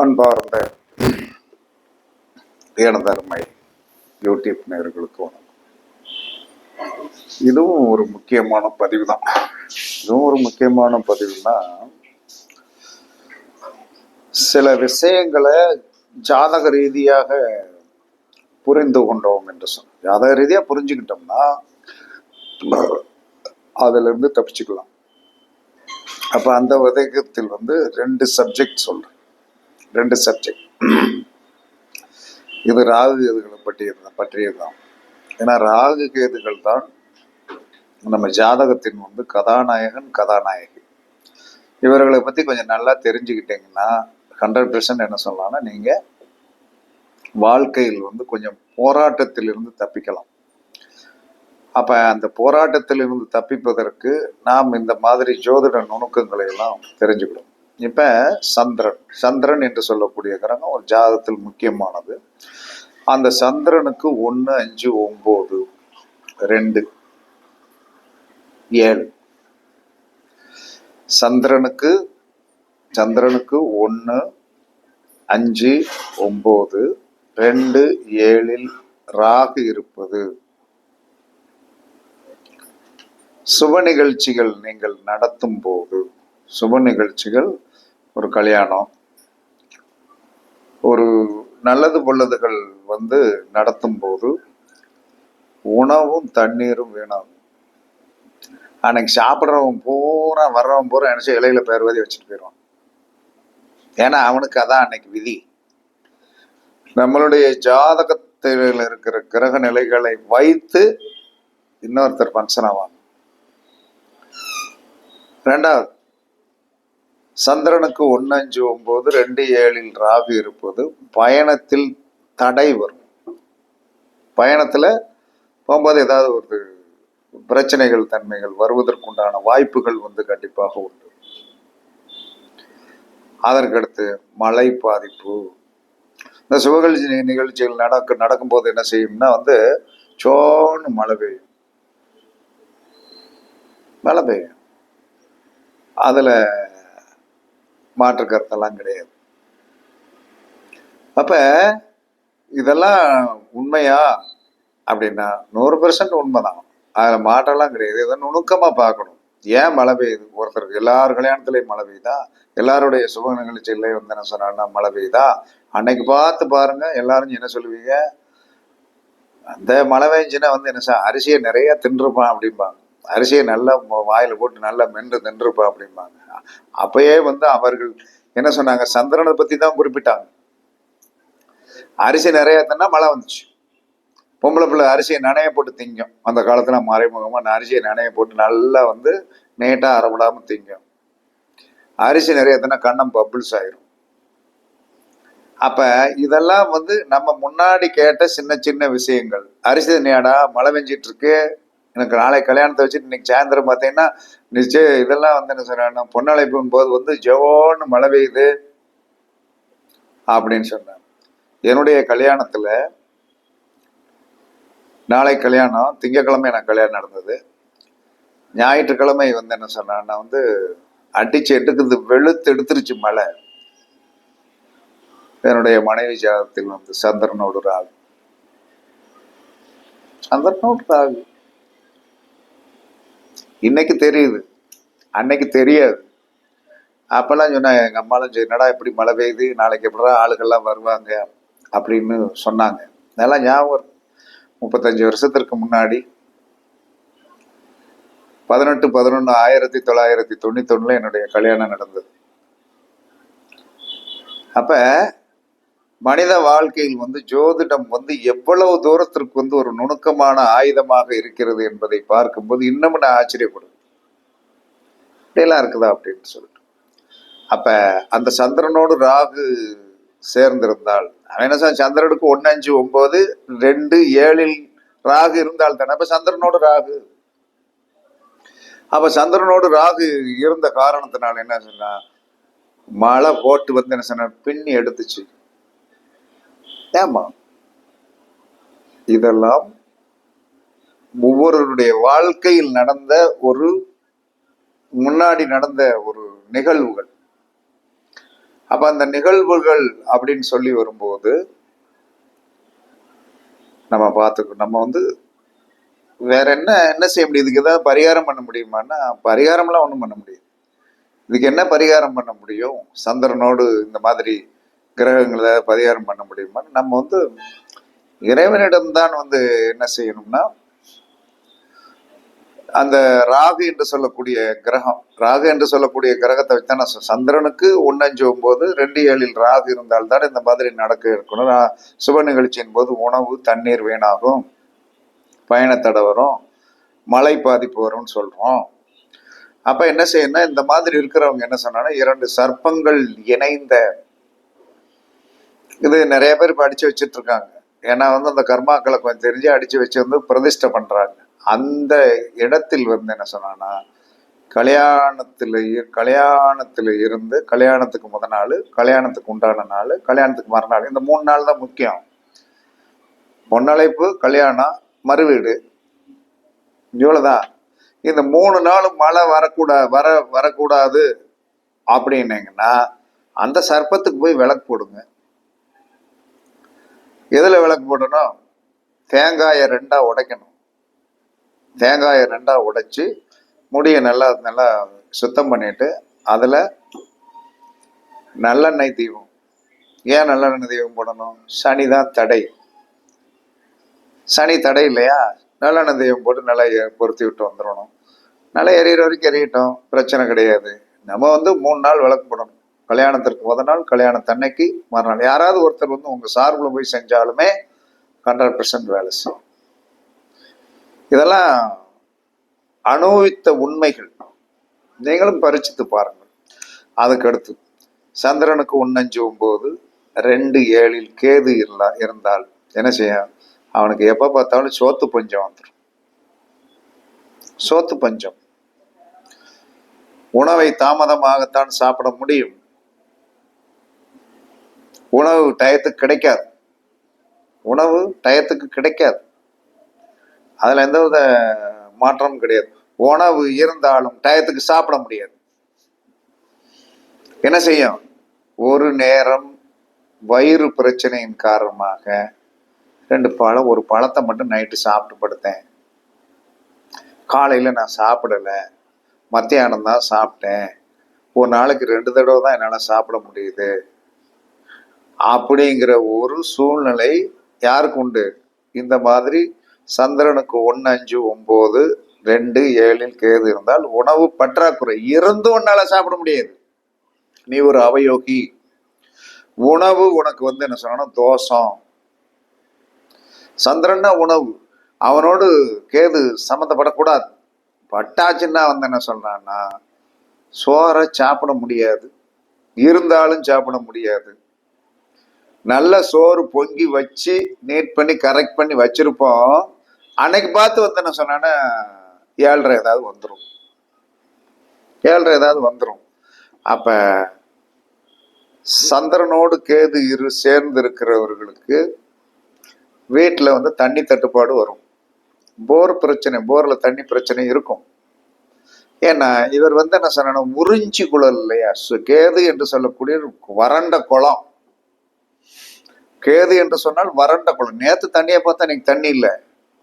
அன்பார்ந்த தேனதர்மை யூடியூப் நேர்களுக்கு வணக்கம். இதுவும் ஒரு முக்கியமான பதிவு தான் இதுவும் ஒரு முக்கியமான பதிவுனா சில விஷயங்களை ஜாதக ரீதியாக புரிந்து கொண்டோம் என்று சொன்ன ஜாதக ரீதியாக புரிஞ்சுக்கிட்டோம்னா அதுல இருந்து தப்பிச்சுக்கலாம். அப்போ அந்த உதயத்தில் வந்து ரெண்டு சப்ஜெக்ட் சொல்கிறேன் ரெண்டு சப்ஜெக்ட் இது ராகு கேதுகளை பற்றியது பற்றியது தான் ஏன்னா ராகு கேதுகள் தான் நம்ம ஜாதகத்தின் வந்து கதாநாயகன் கதாநாயகி. இவர்களை பற்றி கொஞ்சம் நல்லா தெரிஞ்சுக்கிட்டீங்கன்னா ஹண்ட்ரட் பெர்சன்ட் என்ன சொல்லலாம்னா நீங்கள் வாழ்க்கையில் வந்து கொஞ்சம் போராட்டத்திலிருந்து தப்பிக்கலாம். அப்ப அந்த போராட்டத்திலிருந்து தப்பிப்பதற்கு நாம் இந்த மாதிரி ஜோதிட நுணுக்கங்களை எல்லாம் தெரிஞ்சுக்கணும். இப்ப சந்திரன் சந்திரன் என்று சொல்லக்கூடிய கிரகம் ஒரு ஜாதகத்தில் முக்கியமானது. அந்த சந்திரனுக்கு ஒன்று அஞ்சு ஒம்பது ரெண்டு ஏழு. சந்திரனுக்கு சந்திரனுக்கு ஒன்று அஞ்சு ஒம்பது ரெண்டு ஏழில் ராகு இருப்பது. சுப நிகழ்ச்சிகள் நீங்கள் நடத்தும் போது சுப நிகழ்ச்சிகள் ஒரு கல்யாணம் ஒரு நல்லது பொல்லதுகள் வந்து நடத்தும் போது உணவும் தண்ணீரும் வீணாகும். அன்னைக்கு சாப்பிட்றவன் பூரா வர்றவன் பூரா நினச்சி இலையில பேர்வதி வச்சுட்டு போயிடுவான். ஏன்னா அவனுக்கு அதான் அன்னைக்கு விதி. நம்மளுடைய ஜாதகத்தில் இருக்கிற கிரக நிலைகளை வைத்து இன்னொருத்தர் ஃபங்க்ஷன் ஆவாங்க ரெண்டாவது சந்திரனுக்கு ஒன்று அஞ்சு ஒம்பது ரெண்டு ஏழில் ராகு இருப்பது பயணத்தில் தடை வரும். பயணத்தில் போகும்போது ஏதாவது ஒரு பிரச்சனைகள் தன்மைகள் வருவதற்குண்டான வாய்ப்புகள் வந்து கண்டிப்பாக உண்டு. அதற்கடுத்து மழை பாதிப்பு. இந்த சுபகழ்ச்சி நிகழ்ச்சிகள் நடக்க நடக்கும்போது என்ன செய்யும்னா வந்து சோன்னு மழை பெய்யும். மழை பெய்யும். அதில் மாற்று கருத்தெல்லாம் கிடையாது. அப்போ இதெல்லாம் உண்மையா அப்படின்னா நூறு பெர்சன்ட் உண்மைதான். அதில் மாற்றம்லாம் கிடையாது. இதை நுணுக்கமாக பார்க்கணும். ஏன் மழை பெய்யுது? ஒருத்தருக்கு எல்லார் கல்யாணத்துலேயும் மழை பெய்யுதா? எல்லாருடைய சுப நிகழ்ச்சியிலே வந்து என்ன சொன்னாங்கன்னா மழை பெய்யுதா? அன்னைக்கு பார்த்து பாருங்க. எல்லாரும் என்ன சொல்லுவீங்க? அந்த மழை பெஞ்சுன்னா வந்து என்ன சார் அரிசியை நிறைய தின்றுப்பான் அப்படிம்பாங்க. அரிசியை நல்லா வாயில் வாயில போட்டு நல்லா மென்று நின்றுப்பா அப்படிம்பாங்க. அப்பயே வந்து அவர்கள் என்ன சொன்னாங்க? சந்திரனை பத்தி தான் குறிப்பிட்டாங்க. அரிசி நிறைய தானே மழை வந்துச்சு. பொம்பளை பிள்ளை அரிசியை நனைய போட்டு திங்கும். அந்த காலத்துல மறைமுகமா நான் அரிசியை நனைய போட்டு நல்லா வந்து நீட்டா அறவிடாம திங்கும். அரிசி நிறைய தானே கண்ணம் பப்புள்ஸ் ஆயிரும். அப்ப இதெல்லாம் வந்து நம்ம முன்னாடி கேட்ட சின்ன சின்ன விஷயங்கள். அரிசி தண்ணியாடா மழை பெஞ்சிட்டு இருக்கு. எனக்கு நாளை கல்யாணத்தை வச்சுட்டு இன்னைக்கு சாயந்தரம் பார்த்தீங்கன்னா நிச்சயம் இதெல்லாம் வந்து என்ன சொல்றாங்க பொன்னழைப்பின் போது வந்து ஜோன்னு மழை பெய்யுது அப்படின்னு சொன்னேன் என்னுடைய கல்யாணத்துல நாளை கல்யாணம் திங்கக்கிழமை எனக்கு கல்யாணம் நடந்தது. ஞாயிற்றுக்கிழமை வந்து என்ன சொன்னான்னா வந்து அடிச்சு எடுக்குது வெளுத்து எடுத்துருச்சு மழை. என்னுடைய மனைவி ஜாதகத்தில் வந்து சந்திரனோடு ராகு. சந்திரனோடு ராகு. இன்னைக்கு தெரியுது. அன்னைக்கு தெரியாது. அப்பெல்லாம் சொன்னேன் எங்கள் அம்மாலாம் என்னடா இப்படி மழை பெய்யுது? நாளைக்கு எப்படா ஆளுகள்லாம் வருவாங்க? அப்படின்னு சொன்னாங்க. அதெல்லாம் ஞாபகம் முப்பத்தஞ்சு வருஷத்திற்கு முன்னாடி பதினெட்டு பதினொன்று ஆயிரத்தி தொள்ளாயிரத்தி தொண்ணூத்தொன்னுல என்னுடைய கல்யாணம் நடந்தது. அப்போ மனித வாழ்க்கையில் வந்து ஜோதிடம் வந்து எவ்வளவு தூரத்திற்கு வந்து ஒரு நுணுக்கமான ஆயுதமாக இருக்கிறது என்பதை பார்க்கும்போது இன்னமும் நான் ஆச்சரியப்படுவேன். இப்படியெல்லாம் இருக்குதா அப்படின்னு சொல்லிட்டு. அப்ப அந்த சந்திரனோடு ராகு சேர்ந்திருந்தால் அவன் என்ன சந்திரனுக்கு ஒன்னு அஞ்சு ஒன்பது ரெண்டு ஏழில் ராகு இருந்தால் தானே. அப்ப சந்திரனோடு ராகு. அப்ப சந்திரனோடு ராகு இருந்த காரணத்தினால என்ன சொன்னா மழை போட்டு வந்து என்ன சொன்ன பின்னி எடுத்துச்சு. ஏமா இதெல்லாம் ஒவ்வொருவருடைய வாழ்க்கையில் நடந்த ஒரு முன்னாடி நடந்த ஒரு நிகழ்வுகள். அப்ப அந்த நிகழ்வுகள் அப்படின்னு சொல்லி வரும்போது நம்ம பார்த்துக்கோ நம்ம வந்து வேற என்ன என்ன செய்ய முடியும்? இதுக்கு ஏதாவது பரிகாரம் பண்ண முடியுமான்னா பரிகாரம்லாம் ஒன்றும் பண்ண முடியாது. இதுக்கு என்ன பரிகாரம் பண்ண முடியும்? சந்திரனோடு இந்த மாதிரி கிரகங்களை பரிகாரம் பண்ண முடியுமா? நம்ம வந்து இறைவனிடம்தான் வந்து என்ன செய்யணும்னா அந்த ராகு என்று சொல்லக்கூடிய கிரகம் ராகு என்று சொல்லக்கூடிய கிரகத்தை வச்சு தான் சந்திரனுக்கு ஒன்னஞ்சு ஒம்போது ரெண்டு ஏழில் ராகு இருந்தால்தான் இந்த மாதிரி நடக்க இருக்கணும். சுப நிகழ்ச்சியின் போது உணவு தண்ணீர் வீணாகும். பயணத்தடை வரும். மழை பாதிப்பு வரும்னு சொல்றோம். அப்ப என்ன செய்யணும்னா இந்த மாதிரி இருக்கிறவங்க என்ன சொன்னாங்கன்னா இரண்டு சர்ப்பங்கள் இணைந்த இது நிறைய பேர் இப்போ அடிச்சு வச்சிட்டு இருக்காங்க ஏன்னா வந்து அந்த கர்மாக்களை கொஞ்சம் தெரிஞ்சு அடிச்சு வச்சு வந்து பிரதிஷ்டை பண்றாங்க. அந்த இடத்தில் வந்து என்ன சொன்னான்னா கல்யாணத்துல இ- கல்யாணத்துல இருந்து கல்யாணத்துக்கு முத நாள் கல்யாணத்துக்கு உண்டான நாள் கல்யாணத்துக்கு மறுநாள் இந்த மூணு நாள் தான் முக்கியம். பொன்னழைப்பு கல்யாணம் மறுவீடு. இவ்வளோதான் இந்த மூணு நாளும் மழை வரக்கூடா வர வரக்கூடாது அப்படின்னீங்கன்னா அந்த சர்ப்பத்துக்கு போய் விளக்கு போடுங்க. எதில் விளக்கு போடணும் தேங்காயை ரெண்டாக உடைக்கணும். தேங்காயை ரெண்டாக உடைச்சி முடியை நல்லா நல்லா சுத்தம் பண்ணிட்டு அதில் நல்லெண்ணெய் தீபம் ஏன் நல்லெண்ணெய் தீபம் போடணும்? சனி தான் தடை. சனி தடை இல்லையா? நல்லெண்ணெய் தீபம் போட்டு நல்லா பொருத்தி விட்டு வந்துடணும். நல்லா எரியிற வரைக்கும் எரியட்டும். பிரச்சனை கிடையாது. நம்ம வந்து மூணு நாள் விளக்கு போடணும். கல்யாணத்திற்கு முத நாள் கல்யாணத்தன்னைக்கு மறுநாள். யாராவது ஒருத்தர் வந்து உங்க சார்புல போய் செஞ்சாலுமே ஹண்ட்ரட் பர்சன்ட் வேலை செய்யும். இதெல்லாம் அனுபவித்த உண்மைகள். நீங்களும் பரிச்சித்து பாருங்கள். அதுக்கடுத்து சந்திரனுக்கு ஒன்னஞ்சு போது ரெண்டு ஏழில் கேது இல்லா இருந்தால் என்ன செய்யும் அவனுக்கு எப்ப பார்த்தாலும் சோத்து பஞ்சம் வந்துடும் சோத்து பஞ்சம். உணவை தாமதமாகத்தான் சாப்பிட முடியும். உணவு டயத்துக்கு கிடைக்காது. உணவு டயத்துக்கு கிடைக்காது. அதில் எந்த வித மாற்றமும் கிடையாது. உணவு இருந்தாலும் டயத்துக்கு சாப்பிட முடியாது. என்ன செய்யும்? ஒரு நேரம் வயிறு பிரச்சனையின் காரணமாக ரெண்டு பழம் ஒரு பழத்தை மட்டும் நைட்டு சாப்பிட்டு படுத்தேன். காலையில் நான் சாப்பிடலை. மத்தியானம் தான் சாப்பிட்டேன். ஒரு நாளைக்கு ரெண்டு தடவை தான் என்னால் சாப்பிட முடியுது. அப்படிங்கிற ஒரு சூழ்நிலை யாருக்கு உண்டு? இந்த மாதிரி சந்திரனுக்கு ஒன்று அஞ்சு ஒம்பது ரெண்டு ஏழில் கேது இருந்தால் உணவு பற்றாக்குறை இருந்து உன்னால சாப்பிட முடியாது. நீ ஒரு அவயோகி. உணவு உனக்கு வந்து என்ன சொல்லணும் தோஷம். சந்திரன்னா உணவு. அவனோடு கேது சம்மந்தப்படக்கூடாது. பட்டாச்சுன்னா வந்து என்ன சொல்றான்னா சோறை சாப்பிட முடியாது. இருந்தாலும் சாப்பிட முடியாது. நல்ல சோறு பொங்கி வச்சு நீட் பண்ணி கரெக்ட் பண்ணி வச்சிருப்போம். அன்னைக்கு பார்த்து வந்து என்ன சொன்னான்னா ஏழரை ஏதாவது வந்துடும் ஏழ்ரை ஏதாவது வந்துடும் அப்ப சந்திரனோடு கேது இரு சேர்ந்து இருக்கிறவர்களுக்கு வீட்டில் வந்து தண்ணி தட்டுப்பாடு வரும். போர் பிரச்சனை போரில் தண்ணி பிரச்சனை இருக்கும். ஏன்னா இவர் வந்து என்ன சொன்னா உறிஞ்சி குழல் இல்லையா? சு- கேது என்று சொல்லக்கூடிய வறண்ட குளம். கேது என்று சொன்னால் வறண்ட குளம். நேத்து தண்ணியை பார்த்தா இன்னைக்கு தண்ணி இல்லை.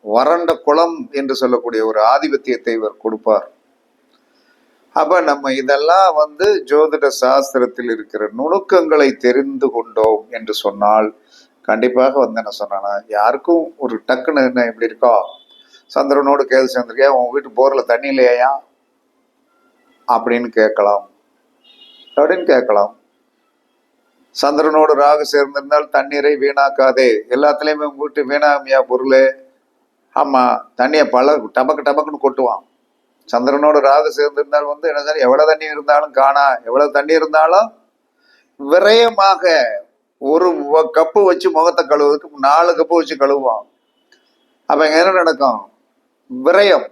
வறண்ட குளம் என்று சொல்லக்கூடிய ஒரு ஆதிபத்தியத்தை இவர் கொடுப்பார். அப்ப நம்ம இதெல்லாம் வந்து ஜோதிட சாஸ்திரத்தில் இருக்கிற நுணுக்கங்களை தெரிந்து கொண்டோம் என்று சொன்னால் கண்டிப்பாக வந்து என்ன சொன்னானா யாருக்கும் ஒரு டக்குன்னு என்ன இப்படி இருக்கோ? சந்திரனோடு கேது சேர்ந்திருக்கியா? உன் வீட்டு போர்ல தண்ணி இல்லையா அப்படின்னு கேட்கலாம். அப்படின்னு கேட்கலாம். சந்திரனோடு ராகு சேர்ந்திருந்தால் தண்ணீரை வீணாக்காதே. எல்லாத்துலேயுமே உங்க வீட்டு வீணாமியா பொருள்? ஆமாம் தண்ணியை பல டபக்கு டபக்குன்னு கொட்டுவான். சந்திரனோடு ராகு சேர்ந்திருந்தால் வந்து என்ன சார் எவ்வளோ தண்ணி இருந்தாலும் காணா. எவ்வளவு தண்ணி இருந்தாலும் விரயமாக ஒரு கப்பு வச்சு முகத்தை கழுவுறதுக்கு நாலு கப்பு வச்சு கழுவுவான். அப்போ என்ன நடக்கும்? விரயம்.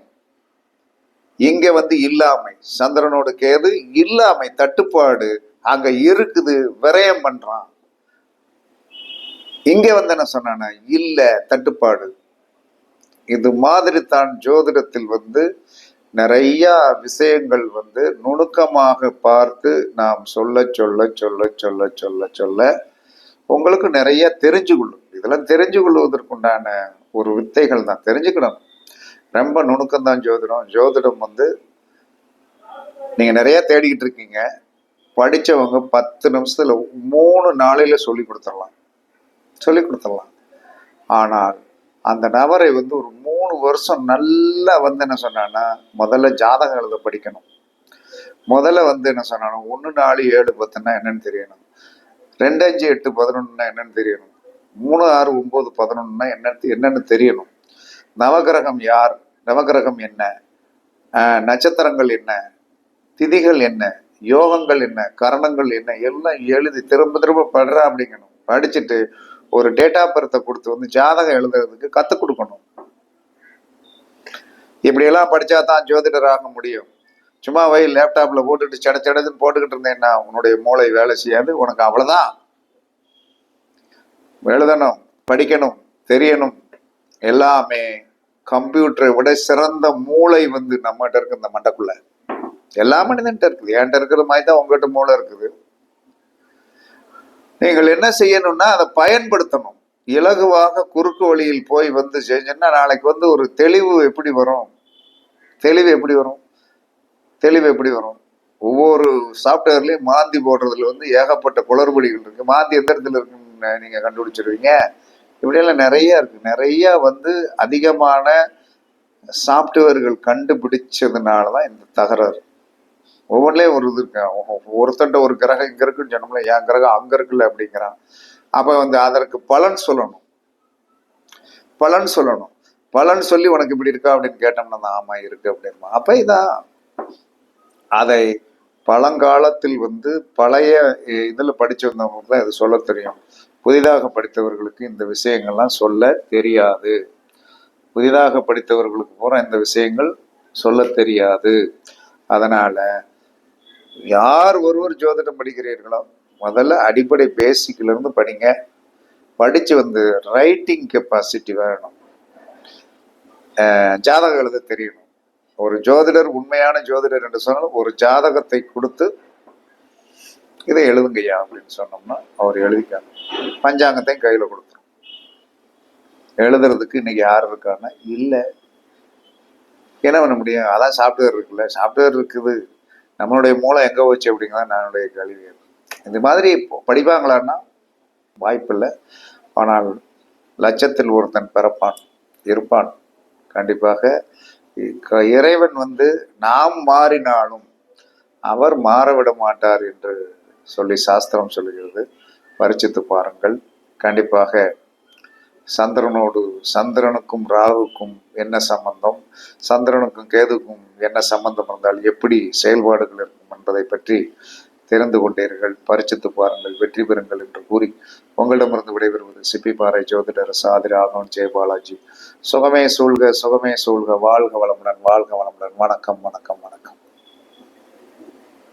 இங்கே வந்து இல்லாமை. சந்திரனோட கேது இல்லாமை தட்டுப்பாடு. அங்க இருக்குது விரயம் பண்றான். இங்க வந்து என்ன சொன்னானா இல்ல தட்டுப்பாடு. இது மாதிரி தான் ஜோதிடத்தில் வந்து நிறைய விஷயங்கள் வந்து நுணுக்கமாக பார்த்து நாம் சொல்ல சொல்ல சொல்ல சொல்ல சொல்ல சொல்ல உங்களுக்கு நிறைய தெரிஞ்சு கொள்ளும் இதெல்லாம் தெரிஞ்சு கொள்வதற்குண்டான ஒரு வித்தைகள் தான். தெரிஞ்சுக்கணும். ரொம்ப நுணுக்கம் தான் ஜோதிடம். ஜோதிடம் வந்து நீங்க நிறைய தேடிக்கிட்டு இருக்கீங்க. படித்தவங்க பத்து நிமிஷத்தில் மூணு நாளையில் சொல்லி கொடுத்துடலாம். சொல்லி கொடுத்துடலாம். ஆனால் அந்த நபரை வந்து ஒரு மூணு வருஷம் நல்லா வந்து என்ன சொன்னான்னா முதல்ல ஜாதகம் எழுத படிக்கணும். முதல்ல வந்து என்ன சொன்னானா ஒன்று நாலு ஏழு பத்துன்னா என்னன்னு தெரியணும். ரெண்டு அஞ்சு எட்டு பதினொன்றுனா என்னன்னு தெரியணும். மூணு ஆறு ஒம்பது பதினொன்றுனா என்னன்னு என்னன்னு தெரியணும். நவகிரகம் யார்? நவகிரகம் என்ன? நட்சத்திரங்கள் என்ன? திதிகள் என்ன? யோகங்கள் என்ன கரணங்கள் என்ன எல்லாம் எழுதி திரும்ப திரும்ப படுறா அப்படிங்கணும். படிச்சுட்டு ஒரு டேட்டா பர்த்தை கொடுத்து வந்து ஜாதகம் எழுதுறதுக்கு கற்றுக் கொடுக்கணும். இப்படியெல்லாம் படிச்சா தான் ஜோதிடர் ஆக முடியும். சும்மா வை லேப்டாப்ல போட்டுட்டு சட சடதுன்னு போட்டுக்கிட்டு இருந்தேன்னா உன்னுடைய மூளை வேலை செய்யாது உனக்கு அவ்வளவுதான். எழுதணும் படிக்கணும் தெரியணும். எல்லாமே கம்ப்யூட்டரை விட சிறந்த மூளை வந்து நம்மகிட்ட இருக்கு இந்த மண்டக்குள்ள. எல்லா மனிதன்கிட்ட இருக்குது. என்கிட்ட இருக்கிற மாதிரி தான் உங்ககிட்ட மூளை இருக்குது. நீங்கள் என்ன செய்யணும்னா அதை பயன்படுத்தணும். இலகுவாக குறுக்கு வழியில் போய் வந்து செஞ்சோன்னா நாளைக்கு வந்து ஒரு தெளிவு எப்படி வரும்? தெளிவு எப்படி வரும்? தெளிவு எப்படி வரும்? ஒவ்வொரு சாஃப்ட்வேர்லயும் மாந்தி போடுறதுல வந்து ஏகப்பட்ட குளறுபடிகள் இருக்கு. மாந்தி எந்த இடத்துல இருக்குன்னு நீங்க கண்டுபிடிச்சிருவீங்க? இப்படியெல்லாம் நிறைய இருக்கு. நிறைய வந்து அதிகமான சாஃப்ட்வேர்கள் கண்டுபிடிச்சதுனால தான் இந்த தகராறு. ஒவ்வொன்றிலையும் ஒரு இது இருக்கான் ஒருத்தண்ட ஒரு கிரகம் இங்கே இருக்குன்னு சொன்னோம்ல என் கிரகம் அங்கே இருக்குல்ல அப்படிங்கிறான். அப்போ வந்து அதற்கு பலன் சொல்லணும். பலன் சொல்லணும். பலன் சொல்லி உனக்கு இப்படி இருக்கா அப்படின்னு கேட்டோம்னா ஆமாம் இருக்கு அப்படின்மா அப்போ இதான். அதை பழங்காலத்தில் வந்து பழைய இதில் இதுல படிச்சிருந்தவங்களுக்கு தான் இது சொல்ல தெரியும். புதிதாக படித்தவர்களுக்கு இந்த விஷயங்கள்லாம் சொல்ல தெரியாது. புதிதாக படித்தவர்களுக்கு பூரா இந்த விஷயங்கள் சொல்ல தெரியாது. அதனால் யார் ஒருவர் ஜோதிடம் படிக்கிறீர்களோ முதல்ல அடிப்படை பேசிக்ல இருந்து படிங்க. படிச்சு வந்து ரைட்டிங் கெப்பாசிட்டி வேணும். ஜாதகம் எழுத தெரியணும். ஒரு ஜோதிடர் உண்மையான ஜோதிடர் என்று சொன்னால் ஒரு ஜாதகத்தை கொடுத்து இதை எழுதுங்கய்யா அப்படின்னு சொன்னோம்னா அவர் எழுதிக்காங்க பஞ்சாங்கத்தையும் கையில கொடுத்துரும். எழுதுறதுக்கு இன்னைக்கு யார் இருக்கான்னா இல்லை. என்ன பண்ண முடியும்? அதான் சாஃப்ட்வேர் இருக்குல்ல. சாஃப்ட்வேர் இருக்குது. நம்மளுடைய மூளை எங்க போச்சு அப்படிங்கிறத நானுடைய கேள்வி இந்த மாதிரி படிப்பாங்களான்னா வாய்ப்பில்லை. ஆனால் லட்சத்தில் ஒருத்தன் பிறப்பான் இருப்பான். கண்டிப்பாக இறைவன் வந்து நாம் மாறினாலும் அவர் மாறவிட மாட்டார் என்று சொல்லி சாஸ்திரம் சொல்கிறது பரிச்சித்து பாருங்கள். கண்டிப்பாக சந்திரனோடு சந்திரனுக்கும் ராகுக்கும் என்ன சம்பந்தம்? சந்திரனுக்கும் கேதுக்கும் என்ன சம்பந்தம் இருந்தால் எப்படி செயல்பாடுகள் இருக்கும் என்பதை பற்றி தெரிந்து கொண்டீர்கள். பரிச்சித்து பாருங்கள் வெற்றி பெறுங்கள் என்று கூறி உங்களிடமிருந்து விடைபெறுவது சிப்பிப்பாறை ஜோதிடர் சாதி ராகவன் ஜெயபாலாஜி சுகமே சூழ்க சுகமே சூழ்க. வாழ்க வளமுடன் வாழ்க வளமுடன். வணக்கம் வணக்கம் வணக்கம்.